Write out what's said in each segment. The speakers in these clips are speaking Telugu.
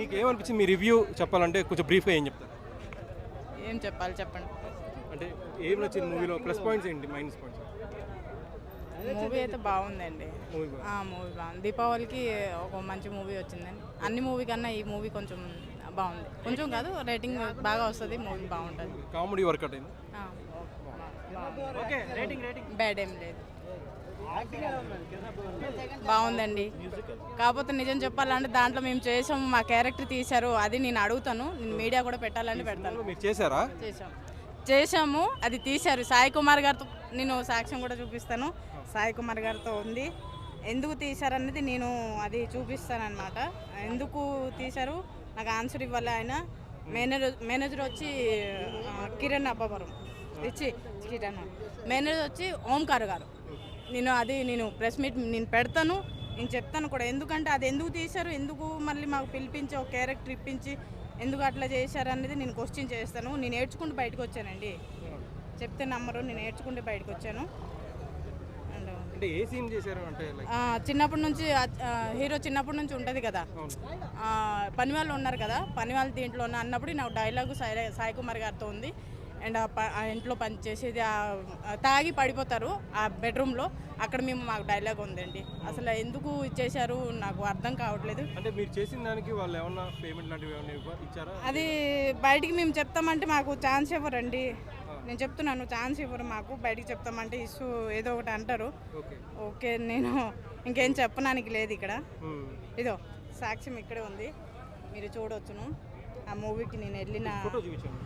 మీకు ఏమనిపించింది మీ రివ్యూ చెప్పాలంటే కొంచెం బ్రీఫ్గా ఏం చెప్తారు? ఏం చెప్పాలి చెప్పండి. అంటే ఏం నచ్చింది మూవీలో? ప్లస్ పాయింట్స్ ఏంటి? Minus points? మూవీ అయితే బాగుందండి. మూవీ ఆ మూవీ బాగుంది. దీపావళికి ఒక మంచి మూవీ వచ్చిందండి. అన్ని మూవీ కన్నా ఈ మూవీ కొంచెం బాగుంది. కొంచెం కాదు రేటింగ్ బాగా వస్తుంది మూవీ బాగుంటుంది. కామెడీ వర్కౌట్ అయింది. బ్యాడ్ ఏం లేదు. బాగుందండి. కాకపోతే నిజం చెప్పాలంటే దాంట్లో మేము చేసాము మా క్యారెక్టర్ తీశారు అది నేను అడుగుతాను నేను మీడియా కూడా పెట్టాలని పెడతాను. మీరు చేశారా? చేసాం చేసాము అది తీశారు. సాయి కుమార్ గారితో నేను సాక్ష్యం కూడా చూపిస్తాను. సాయి కుమార్ గారితో ఉంది. ఎందుకు తీశారనేది నేను అది చూపిస్తాను అనమాట ఎందుకు తీశారు? నాకు ఆన్సర్ ఇవ్వాలి ఆయన. మేనేజర్ మేనేజర్ వచ్చి కిరణ్ అబ్బవరం. ఇచ్చి కిరణ్. మేనేజర్ వచ్చి ఓంకార్ గారు. నేను అది నేను ప్రెస్ మీట్ నేను పెడతాను నేను చెప్తాను కూడా. ఎందుకంటే అది ఎందుకు తీశారు ఎందుకు మళ్ళీ మాకు పిలిపించి ఒక క్యారెక్టర్ ఇప్పించి ఎందుకు అట్లా చేశారు అనేది నేను క్వశ్చన్ చేస్తాను. నేను ఏడ్చుకుంటూ బయటకు వచ్చానండి. చెప్తే నమ్మరు నేను ఏడ్చుకుంటూ బయటకు వచ్చాను. ఆ, చిన్నప్పటి నుంచి హీరో చిన్నప్పటి నుంచి ఉంటుంది కదా. పని వాళ్ళు ఉన్నారు కదా. పని వాళ్ళు దీంట్లో ఉన్న అన్నప్పుడు నాకు డైలాగు సాయి సాయి కుమార్ గారితో ఉంది. అండ్ ఆ ప- ఆ ఇంట్లో పని చేసేది ఆ ఆ తాగి పడిపోతారు ఆ బెడ్రూమ్లో. అక్కడ మేము మాకు డైలాగ్ ఉందండి. అసలు ఎందుకు ఇచ్చేశారు నాకు అర్థం కావట్లేదు. అంటే మీరు చేసిన దానికి వాళ్ళు ఏమన్నా పేమెంట్ లాంటివి ఏమన్నా ఇచ్చారా? అది బయటికి మేము చెప్తామంటే మాకు ఛాన్స్ ఇవ్వరండి. నేను చెప్తున్నాను ఛాన్స్ ఇవ్వరు మాకు. బయటికి చెప్తామంటే ఇష్యూ ఏదో ఒకటి అంటారు. ఓకే. ఓకే నేను ఇంకేం చెప్పడానికి లేదు ఇక్కడ. ఇదో సాక్ష్యం ఇక్కడే ఉంది. మీరు చూడవచ్చును ఆ మూవీకి నేను వెళ్ళిన ఫోటో చూపించాను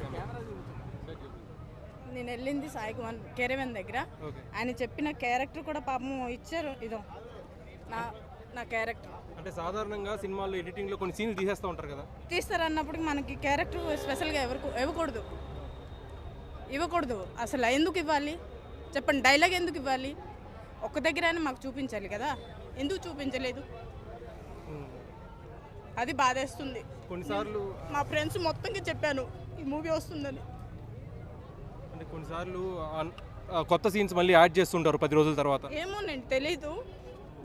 నేను వెళ్ళింది సాయి కుమార్ కెరవెన్ దగ్గర. ఆయన చెప్పిన క్యారెక్టర్ కూడా పాపం ఇచ్చారు. ఇదో నా నా క్యారెక్టర్. అంటే సాధారణంగా సినిమాల్లో ఎడిటింగ్లో కొన్ని సీన్లు తీసేస్తూ ఉంటారు కదా? తీస్తారు అన్నప్పుడు మనకి క్యారెక్టర్ స్పెషల్గా ఎవరికి ఇవ్వకూడదు. ఇవ్వకూడదు. అసలు ఎందుకు ఇవ్వాలి? చెప్పండి డైలాగ్ ఎందుకు ఇవ్వాలి? ఒక్క దగ్గర మాకు చూపించాలి కదా. ఎందుకు చూపించలేదు. అది బాధేస్తుంది. కొన్నిసార్లు మా ఫ్రెండ్స్ మొత్తంగా చెప్పాను ఈ మూవీ వస్తుందని. అంటే కొన్నిసార్లు కొత్త సీన్స్ మళ్ళీ యాడ్ చేస్తుంటారు పది రోజుల తర్వాత. ఏమో నేను తెలీదు.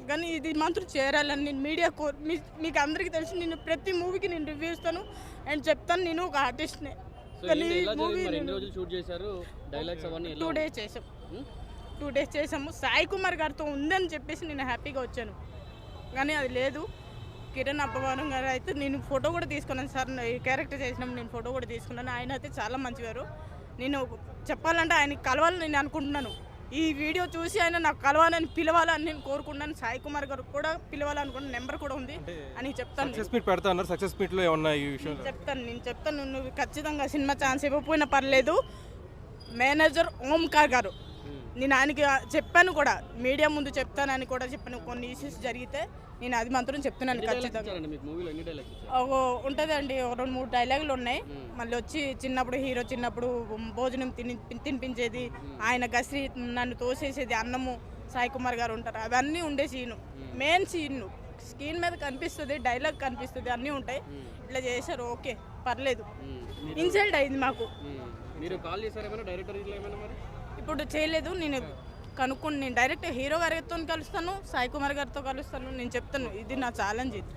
కానీ ఇది మాత్రం చేరాలని నేను మీడియా కో మీకు అందరికీ తెలుసు నేను ప్రతి మూవీకి నేను రివ్యూ ఇస్తాను అండ్ చెప్తాను నేను ఒక ఆర్టిస్ట్నే కానీ మూవీ జరిగింది? మరి? ఎన్ని రోజులు షూట్ చేశారు? డైలాగ్స్ అవన్నీ ఎలా టూ డేస్ చేసాం టూ డేస్ చేసాము సాయి కుమార్ గారితో ఉందని చెప్పేసి నేను హ్యాపీగా వచ్చాను. కానీ అది లేదు. కిరణ్ అబ్బవరం గారు అయితే నేను ఫోటో కూడా తీసుకున్నాను. సార్ ఈ క్యారెక్టర్ చేసినప్పుడు నేను ఫోటో కూడా తీసుకున్నాను. ఆయన అయితే చాలా మంచివారు. నేను చెప్పాలంటే ఆయన కలవాలని నేను అనుకుంటున్నాను. ఈ వీడియో చూసి ఆయన నాకు కలవాలని పిలవాలని నేను కోరుకుంటున్నాను. సాయి కుమార్ గారు కూడా పిలవాలనుకున్న నెంబర్ కూడా ఉంది అని చెప్తాను. సక్సెస్ మీట్ పెడతా అన్నారు. సక్సెస్ మీట్లో ఏమన్నా ఈ విషయంలో చెప్తాను నేను చెప్తాను. నువ్వు ఖచ్చితంగా సినిమా ఛాన్స్ ఇవ్వకపోయినా పర్లేదు. మేనేజర్ ఓంకార్ గారు. నేను ఆయనకి చెప్పాను కూడా మీడియా ముందు చెప్తానని కూడా చెప్పాను. కొన్ని ఇష్యూస్ జరిగితే నేను అది మాత్రం చెప్తున్నాను ఖచ్చితంగా. ఉంటుందండి. ఒక రెండు మూడు డైలాగులు ఉన్నాయి. మళ్ళీ వచ్చి చిన్నప్పుడు హీరో చిన్నప్పుడు భోజనం తిని తినిపించేది ఆయన గసిరి నన్ను తోసేసేది అన్నము సాయి కుమార్ గారు ఉంటారు. అవన్నీ ఉండే సీను మెయిన్ సీన్ స్క్రీన్ మీద కనిపిస్తుంది డైలాగ్ కనిపిస్తుంది అన్నీ ఉంటాయి. ఇట్లా చేశారు ఓకే పర్లేదు. ఇన్సల్ట్ అయింది మాకు. మీరు కాల్ చేశారు డైరెక్టర్ ఇట్లా ఏమైనా మరి? ఇప్పుడు చేయలేదు నేను కనుక్కుని నేను డైరెక్ట్ హీరో గారితో కలుస్తాను సాయి కుమార్ గారితో కలుస్తాను నేను చెప్తాను ఇది నా ఛాలెంజ్ ఇది.